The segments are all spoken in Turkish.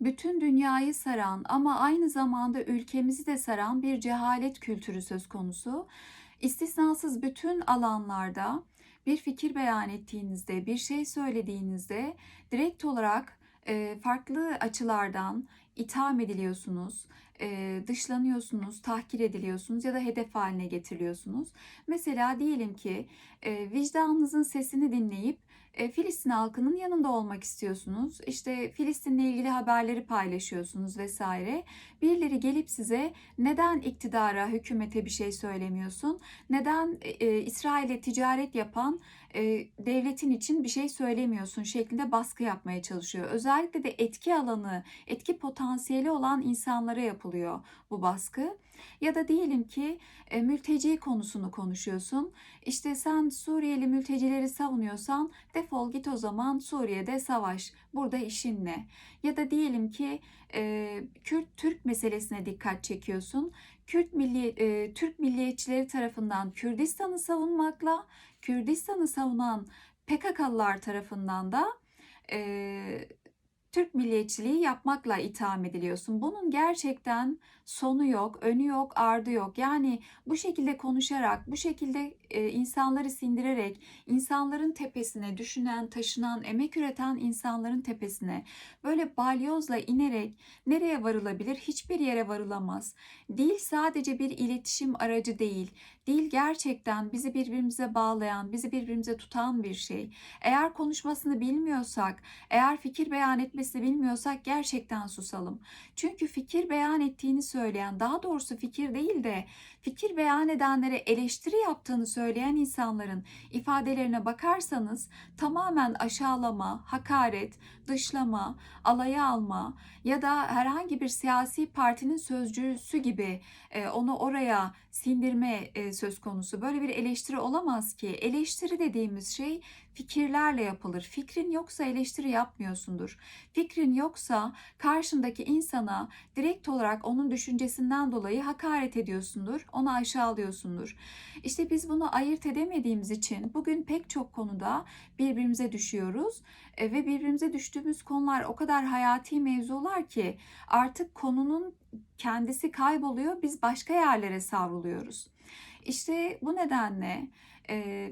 bütün dünyayı saran ama aynı zamanda ülkemizi de saran bir cehalet kültürü söz konusu. İstisnasız bütün alanlarda bir fikir beyan ettiğinizde, bir şey söylediğinizde direkt olarak e, farklı açılardan itham ediliyorsunuz, e, dışlanıyorsunuz, tahkir ediliyorsunuz ya da hedef haline getiriliyorsunuz. Mesela diyelim ki e, vicdanınızın sesini dinleyip Filistin halkının yanında olmak istiyorsunuz. İşte Filistin'le ilgili haberleri paylaşıyorsunuz vesaire. Birileri gelip size neden iktidara, hükümete bir şey söylemiyorsun? Neden e, İsrail'e ticaret yapan e, devletin için bir şey söylemiyorsun şeklinde baskı yapmaya çalışıyor. Özellikle de etki alanı, etki potansiyeli olan insanlara yapılıyor bu baskı. Ya da diyelim ki e, mülteci konusunu konuşuyorsun. İşte sen Suriyeli mültecileri savunuyorsan defol git o zaman Suriye'de savaş. Burada işin ne? Ya da diyelim ki e, Kürt Türk meselesine dikkat çekiyorsun. Kürt milli e, Türk milliyetçileri tarafından Kürdistan'ı savunmakla Kürdistan'ı savunan PKK'lılar tarafından da e, Türk milliyetçiliği yapmakla itham ediliyorsun. Bunun gerçekten sonu yok, önü yok, ardı yok. Yani bu şekilde konuşarak, bu şekilde e, insanları sindirerek, insanların tepesine, düşünen, taşınan, emek üreten insanların tepesine böyle balyozla inerek nereye varılabilir? Hiçbir yere varılamaz. Dil sadece bir iletişim aracı değil. Dil gerçekten bizi birbirimize bağlayan, bizi birbirimize tutan bir şey. Eğer konuşmasını bilmiyorsak, eğer fikir beyan etmesini bilmiyorsak gerçekten susalım. Çünkü fikir beyan ettiğini söyleyen, daha doğrusu fikir değil de fikir beyan edenlere eleştiri yaptığını söyleyen insanların ifadelerine bakarsanız tamamen aşağılama, hakaret, dışlama, alaya alma ya da herhangi bir siyasi partinin sözcüsü gibi e, onu oraya sindirme e, söz konusu. Böyle bir eleştiri olamaz ki. Eleştiri dediğimiz şey fikirlerle yapılır. Fikrin yoksa eleştiri yapmıyorsundur. Fikrin yoksa karşındaki insana direkt olarak onun düşüncesinden dolayı hakaret ediyorsundur. Onu aşağılıyorsundur. İşte biz bunu ayırt edemediğimiz için bugün pek çok konuda birbirimize düşüyoruz e, ve birbirimize düştüğümüz konular o kadar hayati mevzular ki artık konunun kendisi kayboluyor. Biz başka yerlere savruluyoruz. İşte bu nedenle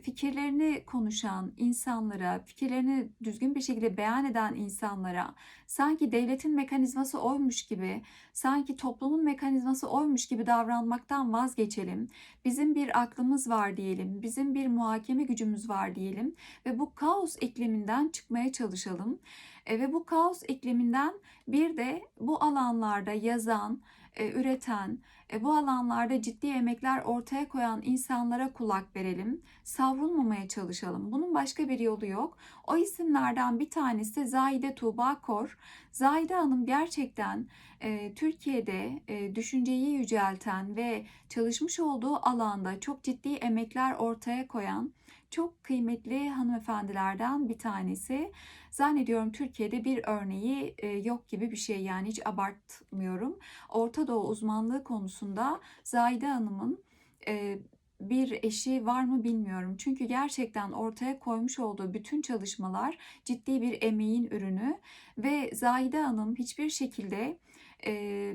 fikirlerini konuşan insanlara, fikirlerini düzgün bir şekilde beyan eden insanlara sanki devletin mekanizması oymuş gibi, sanki toplumun mekanizması oymuş gibi davranmaktan vazgeçelim. Bizim bir aklımız var diyelim, bizim bir muhakeme gücümüz var diyelim ve bu kaos ikliminden çıkmaya çalışalım. E, ve bu kaos ikliminden bir de bu alanlarda yazan, e, üreten, e, bu alanlarda ciddi emekler ortaya koyan insanlara kulak verelim. Savrulmamaya çalışalım. Bunun başka bir yolu yok. O isimlerden bir tanesi Zahide Tuğba Kor. Zahide Hanım gerçekten e, Türkiye'de e, düşünceyi yücelten ve çalışmış olduğu alanda çok ciddi emekler ortaya koyan çok kıymetli hanımefendilerden bir tanesi. Zannediyorum Türkiye'de bir örneği e, yok gibi bir şey yani hiç abartmıyorum. Orta Doğu uzmanlığı konusunda Zahide Hanım'ın e, bir eşi var mı bilmiyorum. Çünkü gerçekten ortaya koymuş olduğu bütün çalışmalar ciddi bir emeğin ürünü ve Zahide Hanım hiçbir şekilde e,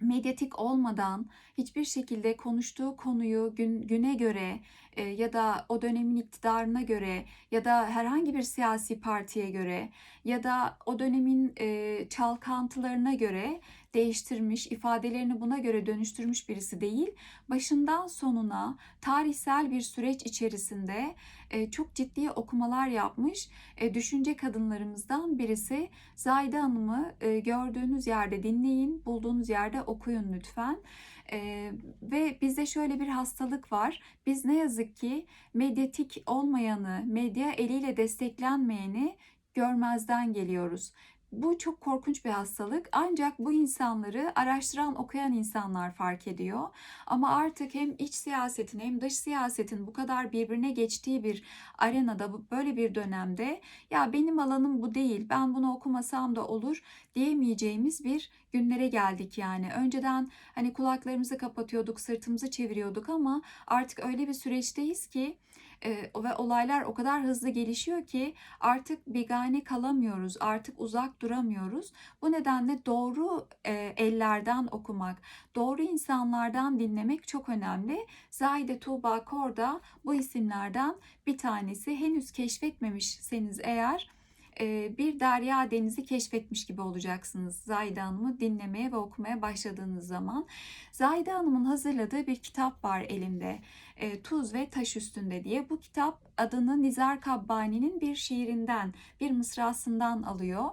medyatik olmadan hiçbir şekilde konuştuğu konuyu gün, güne göre ya da o dönemin iktidarına göre ya da herhangi bir siyasi partiye göre ya da o dönemin e, çalkantılarına göre değiştirmiş, ifadelerini buna göre dönüştürmüş birisi değil. Başından sonuna tarihsel bir süreç içerisinde e, çok ciddi okumalar yapmış e, düşünce kadınlarımızdan birisi. Zayda Hanım'ı e, gördüğünüz yerde dinleyin, bulduğunuz yerde okuyun lütfen. Ee, ve bizde şöyle bir hastalık var. Biz ne yazık ki medyatik olmayanı, medya eliyle desteklenmeyeni görmezden geliyoruz. Bu çok korkunç bir hastalık ancak bu insanları araştıran, okuyan insanlar fark ediyor. Ama artık hem iç siyasetin hem dış siyasetin bu kadar birbirine geçtiği bir arenada böyle bir dönemde ya benim alanım bu değil, ben bunu okumasam da olur diyemeyeceğimiz bir günlere geldik yani. Önceden hani kulaklarımızı kapatıyorduk, sırtımızı çeviriyorduk ama artık öyle bir süreçteyiz ki ve olaylar o kadar hızlı gelişiyor ki artık bigane kalamıyoruz, artık uzak duramıyoruz. Bu nedenle doğru, eee, ellerden okumak, doğru insanlardan dinlemek çok önemli. Zahide Tuğba Kor da bu isimlerden bir tanesi. Henüz keşfetmemişseniz eğer, eee, bir derya denizi keşfetmiş gibi olacaksınız Zahide Hanım'ı dinlemeye ve okumaya başladığınız zaman. Zahide Hanım'ın hazırladığı bir kitap var elimde. Eee, Tuz ve Taş Üstünde diye. Bu kitap adını Nizar Kabbani'nin bir şiirinden, bir mısrasından alıyor.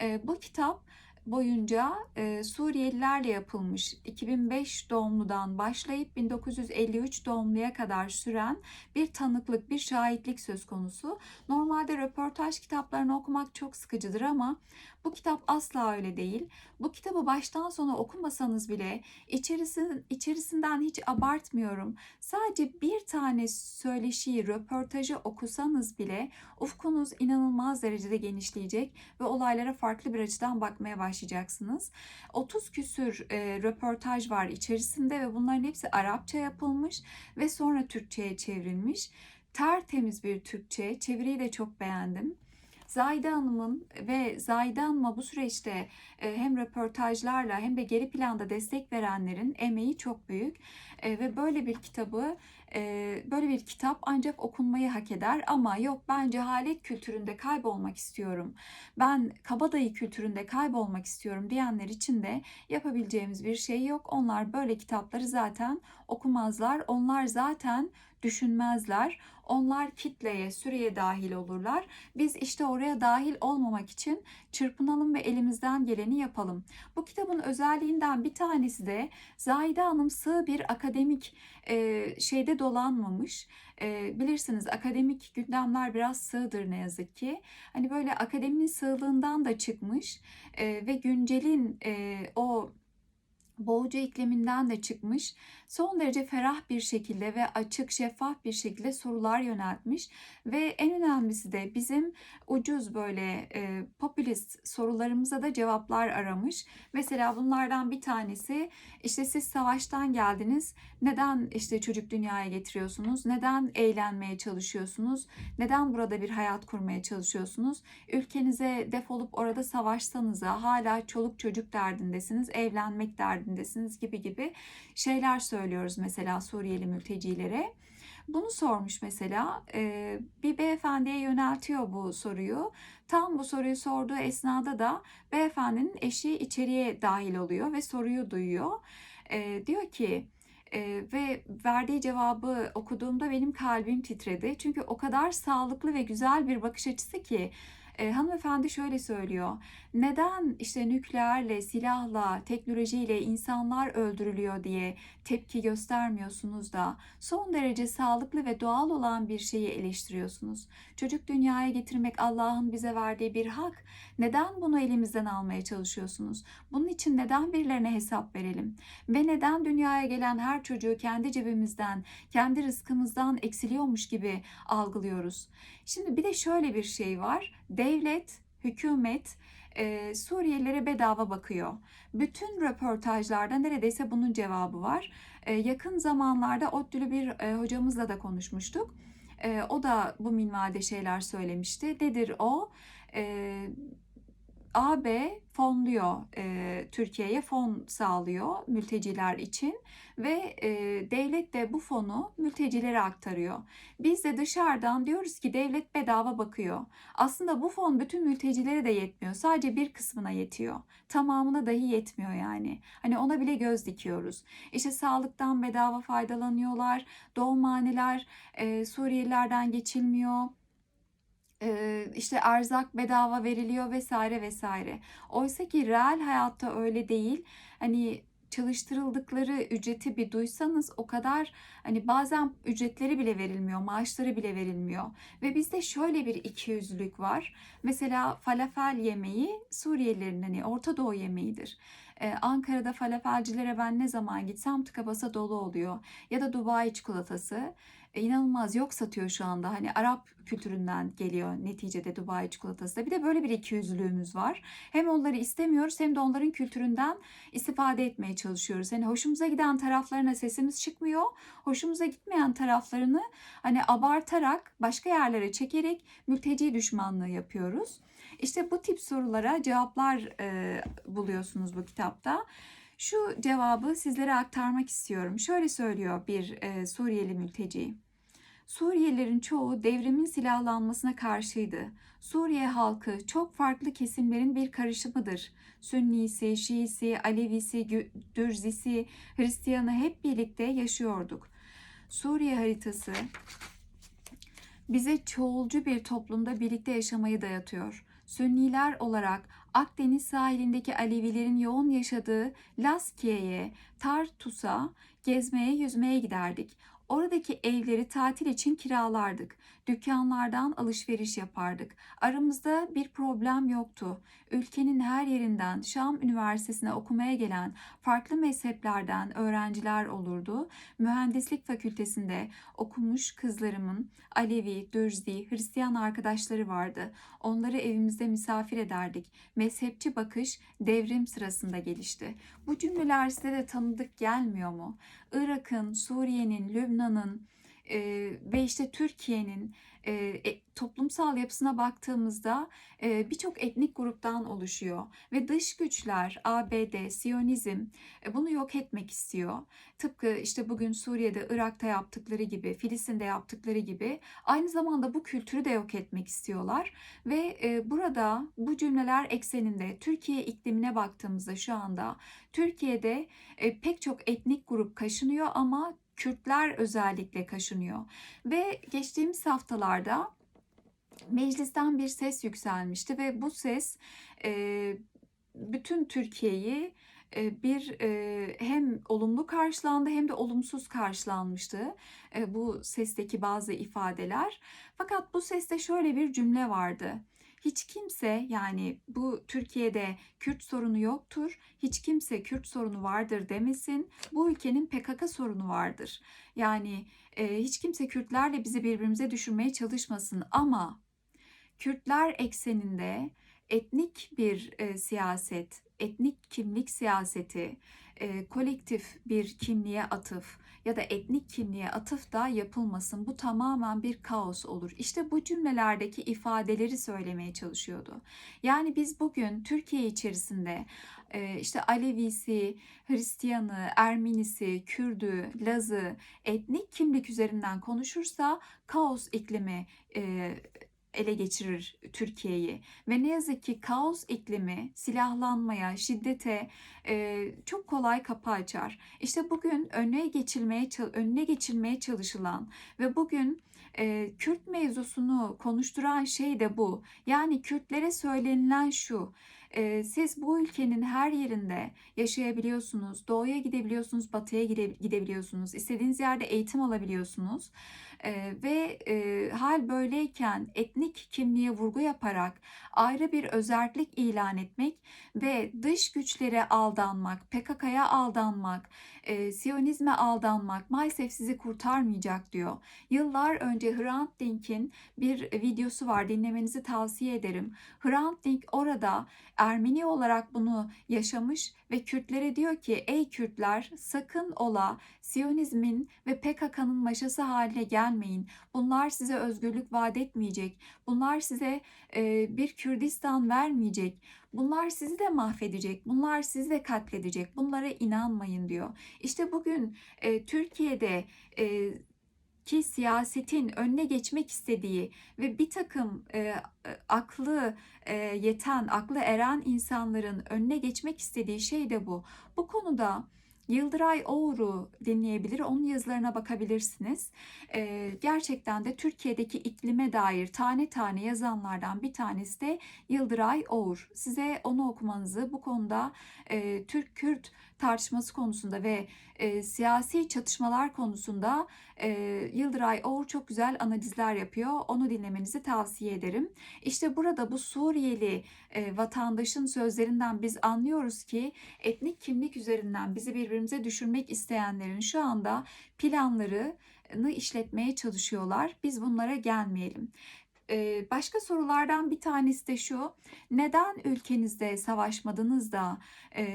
Eee, bu kitap boyunca eee, Suriyelilerle yapılmış 2005 doğumludan başlayıp 1953 doğumluya kadar süren bir tanıklık, bir şahitlik söz konusu. Normalde röportaj kitaplarını okumak çok sıkıcıdır ama bu kitap asla öyle değil. Bu kitabı baştan sona okumasanız bile içerisi, içerisinden hiç abartmıyorum. Sadece bir tane söyleşiyi, röportajı okusanız bile ufkunuz inanılmaz derecede genişleyecek ve olaylara farklı bir açıdan bakmaya başlayacaksınız. 30 küsür e, röportaj var içerisinde ve bunların hepsi Arapça yapılmış ve sonra Türkçe'ye çevrilmiş. Tertemiz bir Türkçe, çeviriyi de çok beğendim. Zahide Hanım'ın ve Zahide Hanım'a bu süreçte e, hem röportajlarla hem de geri planda destek verenlerin emeği çok büyük. E, ve böyle bir kitabı e, böyle bir kitap ancak okunmayı hak eder ama yok ben cehalet kültüründe kaybolmak istiyorum. Ben kabadayı kültüründe kaybolmak istiyorum diyenler için de yapabileceğimiz bir şey yok. Onlar böyle kitapları zaten okumazlar. Onlar zaten düşünmezler. Onlar kitleye, süreye dahil olurlar. Biz işte oraya dahil olmamak için çırpınalım ve elimizden geleni yapalım. Bu kitabın özelliğinden bir tanesi de Zahide Hanım sığ bir akademik e, şeyde dolanmamış. E, bilirsiniz akademik gündemler biraz sığdır ne yazık ki. Hani böyle akademinin sığlığından da çıkmış e, ve güncelin e, o boğucu ikliminden de çıkmış, son derece ferah bir şekilde ve açık, şeffaf bir şekilde sorular yöneltmiş ve en önemlisi de bizim ucuz böyle e, popülist sorularımıza da cevaplar aramış. Mesela bunlardan bir tanesi işte siz savaştan geldiniz, neden işte çocuk dünyaya getiriyorsunuz, neden eğlenmeye çalışıyorsunuz, neden burada bir hayat kurmaya çalışıyorsunuz, ülkenize defolup orada savaşsanıza hala çoluk çocuk derdindesiniz, evlenmek derdindesiniz derdindesiniz gibi gibi şeyler söylüyoruz mesela Suriyeli mültecilere. Bunu sormuş mesela bir beyefendiye yöneltiyor bu soruyu. Tam bu soruyu sorduğu esnada da beyefendinin eşi içeriye dahil oluyor ve soruyu duyuyor. Diyor ki ve verdiği cevabı okuduğumda benim kalbim titredi. Çünkü o kadar sağlıklı ve güzel bir bakış açısı ki e, hanımefendi şöyle söylüyor. Neden işte nükleerle, silahla, teknolojiyle insanlar öldürülüyor diye tepki göstermiyorsunuz da son derece sağlıklı ve doğal olan bir şeyi eleştiriyorsunuz. Çocuk dünyaya getirmek Allah'ın bize verdiği bir hak. Neden bunu elimizden almaya çalışıyorsunuz? Bunun için neden birilerine hesap verelim? Ve neden dünyaya gelen her çocuğu kendi cebimizden, kendi rızkımızdan eksiliyormuş gibi algılıyoruz? Şimdi bir de şöyle bir şey var. Devlet, hükümet e, Suriyelilere bedava bakıyor. Bütün röportajlarda neredeyse bunun cevabı var. E, yakın zamanlarda ODTÜ'lü bir e, hocamızla da konuşmuştuk. E, o da bu minvalde şeyler söylemişti. Nedir o? E, AB fonluyor e, Türkiye'ye fon sağlıyor mülteciler için ve e, devlet de bu fonu mültecilere aktarıyor. Biz de dışarıdan diyoruz ki devlet bedava bakıyor. Aslında bu fon bütün mültecilere de yetmiyor. Sadece bir kısmına yetiyor. Tamamına dahi yetmiyor yani. Hani ona bile göz dikiyoruz. İşte sağlıktan bedava faydalanıyorlar. Doğumhaneler e, Suriyelilerden geçilmiyor işte erzak bedava veriliyor vesaire vesaire. Oysa ki reel hayatta öyle değil. Hani çalıştırıldıkları ücreti bir duysanız o kadar hani bazen ücretleri bile verilmiyor, maaşları bile verilmiyor. Ve bizde şöyle bir ikiyüzlülük var. Mesela falafel yemeği Suriyelilerin hani Orta Doğu yemeğidir. Ee, Ankara'da falafelcilere ben ne zaman gitsem tıka basa dolu oluyor. Ya da Dubai çikolatası. E, inanılmaz yok satıyor şu anda. Hani Arap kültüründen geliyor neticede Dubai çikolatası da. Bir de böyle bir ikiyüzlülüğümüz var. Hem onları istemiyoruz hem de onların kültüründen istifade etmeye çalışıyoruz. Hani hoşumuza giden taraflarına sesimiz çıkmıyor. Hoşumuza gitmeyen taraflarını hani abartarak başka yerlere çekerek mülteci düşmanlığı yapıyoruz. İşte bu tip sorulara cevaplar e, buluyorsunuz bu kitapta. Şu cevabı sizlere aktarmak istiyorum. Şöyle söylüyor bir e, Suriyeli mülteci. Suriyelilerin çoğu devrimin silahlanmasına karşıydı. Suriye halkı çok farklı kesimlerin bir karışımıdır. Sünnisi, Şiisi, Alevisi, Dürzisi, Hristiyanı hep birlikte yaşıyorduk. Suriye haritası bize çoğulcu bir toplumda birlikte yaşamayı dayatıyor. Sünniler olarak Akdeniz sahilindeki Alevilerin yoğun yaşadığı Laskiye'ye, Tartus'a gezmeye, yüzmeye giderdik. Oradaki evleri tatil için kiralardık. Dükkanlardan alışveriş yapardık. Aramızda bir problem yoktu. Ülkenin her yerinden Şam Üniversitesi'ne okumaya gelen farklı mezheplerden öğrenciler olurdu. Mühendislik fakültesinde okumuş kızlarımın Alevi, Dürzi, Hristiyan arkadaşları vardı. Onları evimizde misafir ederdik. Mezhepçi bakış devrim sırasında gelişti. Bu cümleler size de tanıdık gelmiyor mu? Irak'ın, Suriye'nin, Lübnan'ın e, ve işte Türkiye'nin e, toplumsal yapısına baktığımızda e, birçok etnik gruptan oluşuyor ve dış güçler ABD, Siyonizm e, bunu yok etmek istiyor. Tıpkı işte bugün Suriye'de, Irak'ta yaptıkları gibi, Filistin'de yaptıkları gibi aynı zamanda bu kültürü de yok etmek istiyorlar ve e, burada bu cümleler ekseninde Türkiye iklimine baktığımızda şu anda Türkiye'de e, pek çok etnik grup kaşınıyor ama Kürtler özellikle kaşınıyor. Ve geçtiğimiz haftalarda meclisten bir ses yükselmişti ve bu ses e, bütün Türkiye'yi e, bir e, hem olumlu karşılandı hem de olumsuz karşılanmıştı e, bu sesteki bazı ifadeler. Fakat bu seste şöyle bir cümle vardı. Hiç kimse yani bu Türkiye'de Kürt sorunu yoktur. Hiç kimse Kürt sorunu vardır demesin. Bu ülkenin PKK sorunu vardır. Yani e, hiç kimse Kürtlerle bizi birbirimize düşürmeye çalışmasın ama Kürtler ekseninde etnik bir e, siyaset, etnik kimlik siyaseti, e, kolektif bir kimliğe atıf ya da etnik kimliğe atıf da yapılmasın. Bu tamamen bir kaos olur. İşte bu cümlelerdeki ifadeleri söylemeye çalışıyordu. Yani biz bugün Türkiye içerisinde e, işte Alevisi, Hristiyanı, Ermenisi, Kürdü, Lazı etnik kimlik üzerinden konuşursa kaos iklimi e, ele geçirir Türkiye'yi. Ve ne yazık ki kaos iklimi silahlanmaya, şiddete e, çok kolay kapı açar. İşte bugün önüne geçilmeye önüne geçilmeye çalışılan ve bugün e, Kürt mevzusunu konuşturan şey de bu. Yani Kürtlere söylenilen şu. Siz bu ülkenin her yerinde yaşayabiliyorsunuz. Doğuya gidebiliyorsunuz, batıya gidebiliyorsunuz. İstediğiniz yerde eğitim alabiliyorsunuz. Ve hal böyleyken etnik kimliğe vurgu yaparak ayrı bir özellik ilan etmek ve dış güçlere aldanmak, PKK'ya aldanmak, e, Siyonizme aldanmak maalesef sizi kurtarmayacak diyor. Yıllar önce Hrant Dink'in bir videosu var dinlemenizi tavsiye ederim. Hrant Dink orada Ermeni olarak bunu yaşamış ve Kürtlere diyor ki ey Kürtler sakın ola Siyonizmin ve PKK'nın maşası haline gelmeyin. Bunlar size özgürlük vaat etmeyecek. Bunlar size e, bir Kürdistan vermeyecek. Bunlar sizi de mahvedecek. Bunlar sizi de katledecek. Bunlara inanmayın diyor. İşte bugün e, Türkiye'de e, ki siyasetin önüne geçmek istediği ve bir takım e, aklı e, yeten, aklı eren insanların önüne geçmek istediği şey de bu. Bu konuda Yıldıray Oğur'u dinleyebilir, onun yazılarına bakabilirsiniz. Ee, gerçekten de Türkiye'deki iklime dair tane tane yazanlardan bir tanesi de Yıldıray Oğur. Size onu okumanızı bu konuda e, Türk-Kürt tartışması konusunda ve e, siyasi çatışmalar konusunda e, Yıldıray Oğur çok güzel analizler yapıyor. Onu dinlemenizi tavsiye ederim. İşte burada bu Suriyeli e, vatandaşın sözlerinden biz anlıyoruz ki etnik kimlik üzerinden bizi birbirimize düşürmek isteyenlerin şu anda planları işletmeye çalışıyorlar. Biz bunlara gelmeyelim. Başka sorulardan bir tanesi de şu: Neden ülkenizde savaşmadınız da,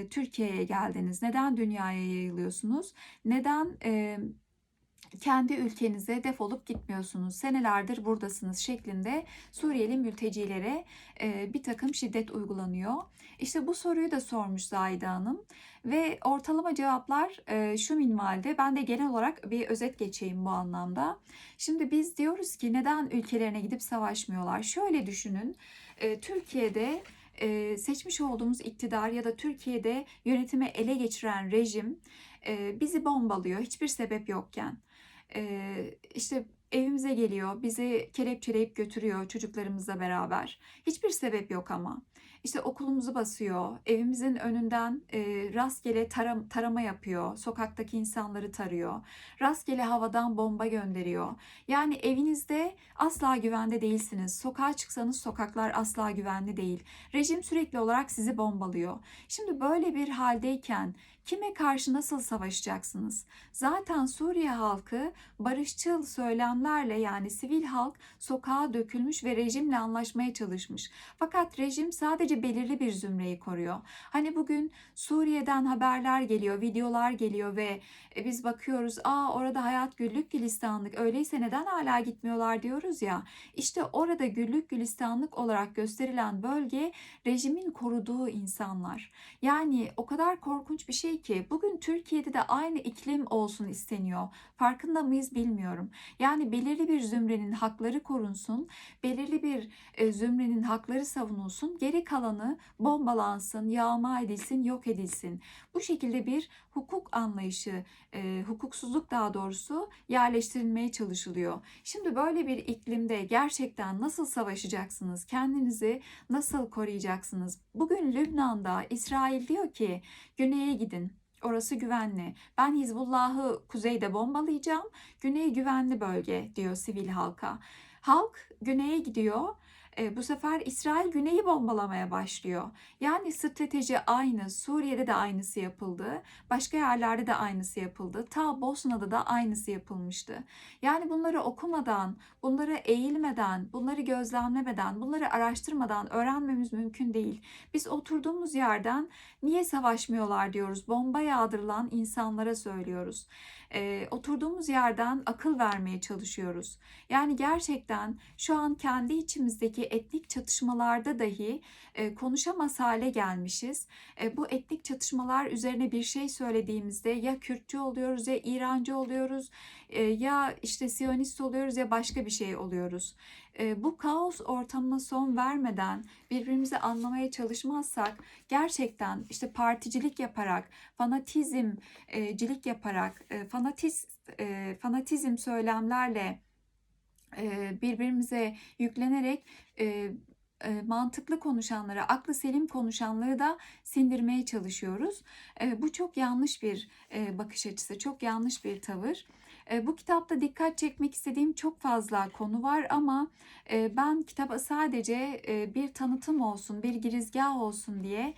Türkiye'ye geldiniz? Neden dünyaya yayılıyorsunuz? Neden, kendi ülkenize defolup gitmiyorsunuz? Senelerdir buradasınız şeklinde Suriyeli mültecilere, eee, birtakım şiddet uygulanıyor. İşte bu soruyu da sormuş Zahide Hanım ve ortalama cevaplar, eee, şu minvalde. Ben de genel olarak bir özet geçeyim bu anlamda. Şimdi biz diyoruz ki neden ülkelerine gidip savaşmıyorlar? Şöyle düşünün, eee, Türkiye'de, eee, seçmiş olduğumuz iktidar ya da Türkiye'de yönetimi ele geçiren rejim, eee, bizi bombalıyor hiçbir sebep yokken. Eee, işte evimize geliyor, bizi kelepçeleyip götürüyor çocuklarımızla beraber. Hiçbir sebep yok ama. İşte okulumuzu basıyor, evimizin önünden, eee, rastgele taram tarama yapıyor, sokaktaki insanları tarıyor, rastgele havadan bomba gönderiyor. Yani evinizde asla güvende değilsiniz. Sokağa çıksanız sokaklar asla güvenli değil. Rejim sürekli olarak sizi bombalıyor. Şimdi böyle bir haldeyken kime karşı nasıl savaşacaksınız? Zaten Suriye halkı barışçıl söylemlerle yani sivil halk sokağa dökülmüş ve rejimle anlaşmaya çalışmış. Fakat rejim sadece belirli bir zümreyi koruyor. Hani bugün Suriye'den haberler geliyor, videolar geliyor ve, eee, biz bakıyoruz, "A, orada hayat güllük gülistanlık, öyleyse neden hâlâ gitmiyorlar?" diyoruz ya. İşte orada güllük gülistanlık olarak gösterilen bölge rejimin koruduğu insanlar. Yani o kadar korkunç bir şey ki bugün Türkiye'de de aynı iklim olsun isteniyor. Farkında mıyız bilmiyorum. Yani belirli bir zümrenin hakları korunsun, belirli bir, eee, zümrenin hakları savunulsun, geri kalanı bombalansın, yağma edilsin, yok edilsin. Bu şekilde bir hukuk anlayışı, eee, hukuksuzluk daha doğrusu yerleştirilmeye çalışılıyor. Şimdi böyle bir iklimde gerçekten nasıl savaşacaksınız? Kendinizi nasıl koruyacaksınız? Bugün Lübnan'da İsrail diyor ki, "Güneye gidin, orası güvenli. Ben Hizbullah'ı kuzeyde bombalayacağım, güney güvenli bölge." diyor sivil halka. Halk güneye gidiyor. Eee, bu sefer İsrail güneyi bombalamaya başlıyor. Yani strateji aynı. Suriye'de de aynısı yapıldı. Başka yerlerde de aynısı yapıldı. Ta Bosna'da da aynısı yapılmıştı. Yani bunları okumadan, bunlara eğilmeden, bunları gözlemlemeden, bunları araştırmadan öğrenmemiz mümkün değil. Biz oturduğumuz yerden "Niye savaşmıyorlar?" diyoruz. Bomba yağdırılan insanlara söylüyoruz. Eee, oturduğumuz yerden akıl vermeye çalışıyoruz. Yani gerçekten şu an kendi içimizdeki etnik çatışmalarda dahi, eee, konuşamaz hâle gelmişiz. Eee, bu etnik çatışmalar üzerine bir şey söylediğimizde ya Kürtçü oluyoruz ya İrancı oluyoruz, eee, ya işte Siyonist oluyoruz ya başka bir şey oluyoruz. Eee, bu kaos ortamına son vermeden, birbirimizi anlamaya çalışmazsak gerçekten işte particilik yaparak, fanatizm eee, cilik yaparak, eee, fanatist eee, fanatizm söylemlerle, birbirimize yüklenerek, mantıklı konuşanları, aklı selim konuşanları da sindirmeye çalışıyoruz. Bu çok yanlış bir, bakış açısı, çok yanlış bir tavır. Bu kitapta dikkat çekmek istediğim çok fazla konu var ama, ben kitaba sadece, bir tanıtım olsun, bir girizgâh olsun diye,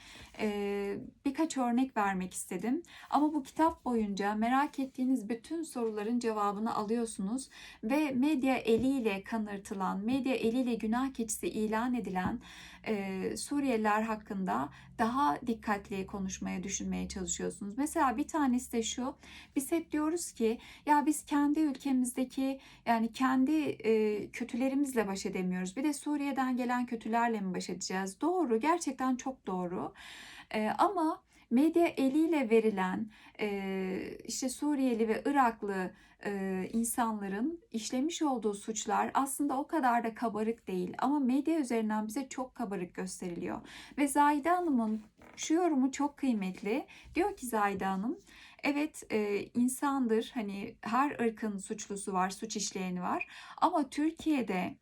birkaç örnek vermek istedim. Ama bu kitap boyunca merak ettiğiniz bütün soruların cevabını alıyorsunuz ve medya eliyle kanırtılan, medya eliyle günah keçisi ilan edilen, eee, Suriyeliler hakkında daha dikkatli konuşmaya, düşünmeye çalışıyorsunuz. Mesela bir tanesi de şu: Biz hep diyoruz ki, "Ya, biz kendi ülkemizdeki, yani kendi, eee, kötülerimizle baş edemiyoruz. Bir de Suriye'den gelen kötülerle mi baş edeceğiz?" Doğru, gerçekten çok doğru. Eee, ama medya eliyle verilen, eee, işte Suriyeli ve Iraklı, eee, insanların işlemiş olduğu suçlar aslında o kadar da kabarık değil ama medya üzerinden bize çok kabarık gösteriliyor ve Zahide Hanım'ın şu yorumu çok kıymetli. Diyor ki Zahide Hanım, "Evet, eee, insandır, hani her ırkın suçlusu var, suç işleyeni var ama Türkiye'de,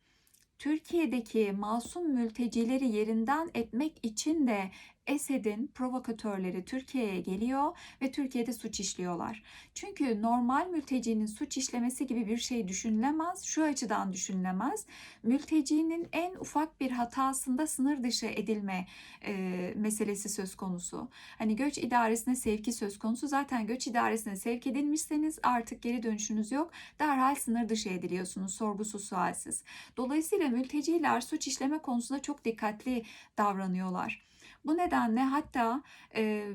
Türkiye'deki masum mültecileri yerinden etmek için de Esed'in provokatörleri Türkiye'ye geliyor ve Türkiye'de suç işliyorlar. Çünkü normal mültecinin suç işlemesi gibi bir şey düşünülemez. Şu açıdan düşünülemez. Mültecinin en ufak bir hatasında sınır dışı edilme e, meselesi söz konusu. Hani göç idaresine sevki söz konusu. Zaten göç idaresine sevk edilmişseniz artık geri dönüşünüz yok. Derhal sınır dışı ediliyorsunuz sorgusuz sualsiz. Dolayısıyla mülteciler suç işleme konusunda çok dikkatli davranıyorlar. Bu nedenle hatta e,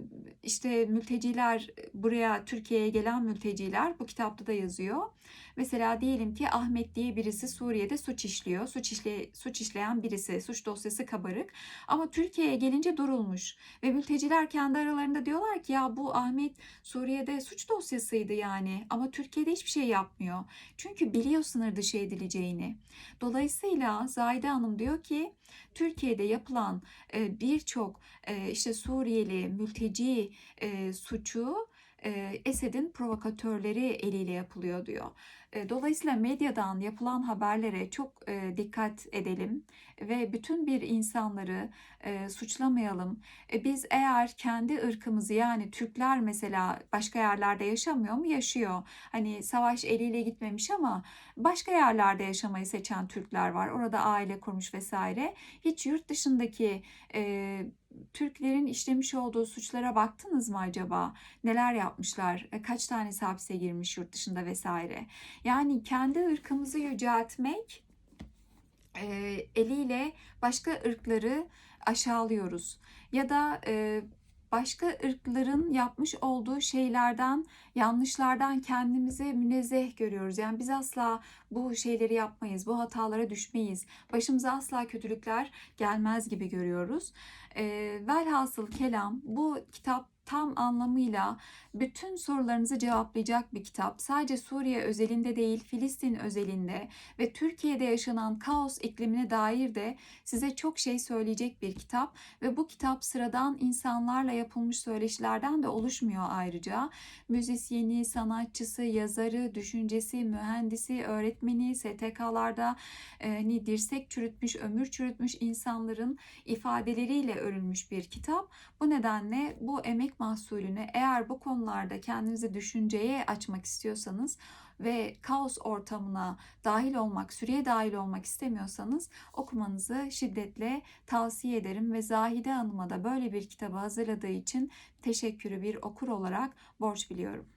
işte mülteciler buraya Türkiye'ye gelen mülteciler bu kitapta da yazıyor. Mesela diyelim ki Ahmet diye birisi Suriye'de suç işliyor. Suç işle suç işleyen birisi, suç dosyası kabarık. Ama Türkiye'ye gelince durulmuş ve mülteciler kendi aralarında diyorlar ki ya bu Ahmet Suriye'de suç dosyasıydı yani ama Türkiye'de hiçbir şey yapmıyor. Çünkü biliyor sınır dışı edileceğini. Dolayısıyla Zahide Hanım diyor ki Türkiye'de yapılan birçok işte Suriyeli mülteci suçu Esed'in provokatörleri eliyle yapılıyor diyor. E, Dolayısıyla medyadan yapılan haberlere çok e, dikkat edelim ve bütün bir insanları e, suçlamayalım. E, Biz eğer kendi ırkımızı yani Türkler mesela başka yerlerde yaşamıyor mu? Yaşıyor. Hani savaş eliyle gitmemiş ama başka yerlerde yaşamayı seçen Türkler var. Orada aile kurmuş vesaire. Hiç yurt dışındaki e, Türklerin işlemiş olduğu suçlara baktınız mı acaba? Neler yapmışlar? E, Kaç tanesi hapse girmiş yurt dışında vesaire. Yani kendi ırkımızı yüceltmek e, eliyle başka ırkları aşağılıyoruz. Ya da e, başka ırkların yapmış olduğu şeylerden, yanlışlardan kendimizi münezzeh görüyoruz. Yani biz asla bu şeyleri yapmayız, bu hatalara düşmeyiz. Başımıza asla kötülükler gelmez gibi görüyoruz. E, velhasıl kelam bu kitap tam anlamıyla bütün sorularınızı cevaplayacak bir kitap. Sadece Suriye özelinde değil, Filistin özelinde ve Türkiye'de yaşanan kaos iklimine dair de size çok şey söyleyecek bir kitap ve bu kitap sıradan insanlarla yapılmış söyleşilerden de oluşmuyor ayrıca. Müzisyeni, sanatçısı, yazarı, düşüncesi, mühendisi, öğretmeni, STK'larda e, hani dirsek çürütmüş, ömür çürütmüş insanların ifadeleriyle örülmüş bir kitap. Bu nedenle bu emek mahsulünü eğer bu konularda kendinizi düşünceye açmak istiyorsanız ve kaos ortamına dahil olmak, süreye dahil olmak istemiyorsanız okumanızı şiddetle tavsiye ederim ve Zahide Hanım'a da böyle bir kitabı hazırladığı için teşekkürü bir okur olarak borç biliyorum.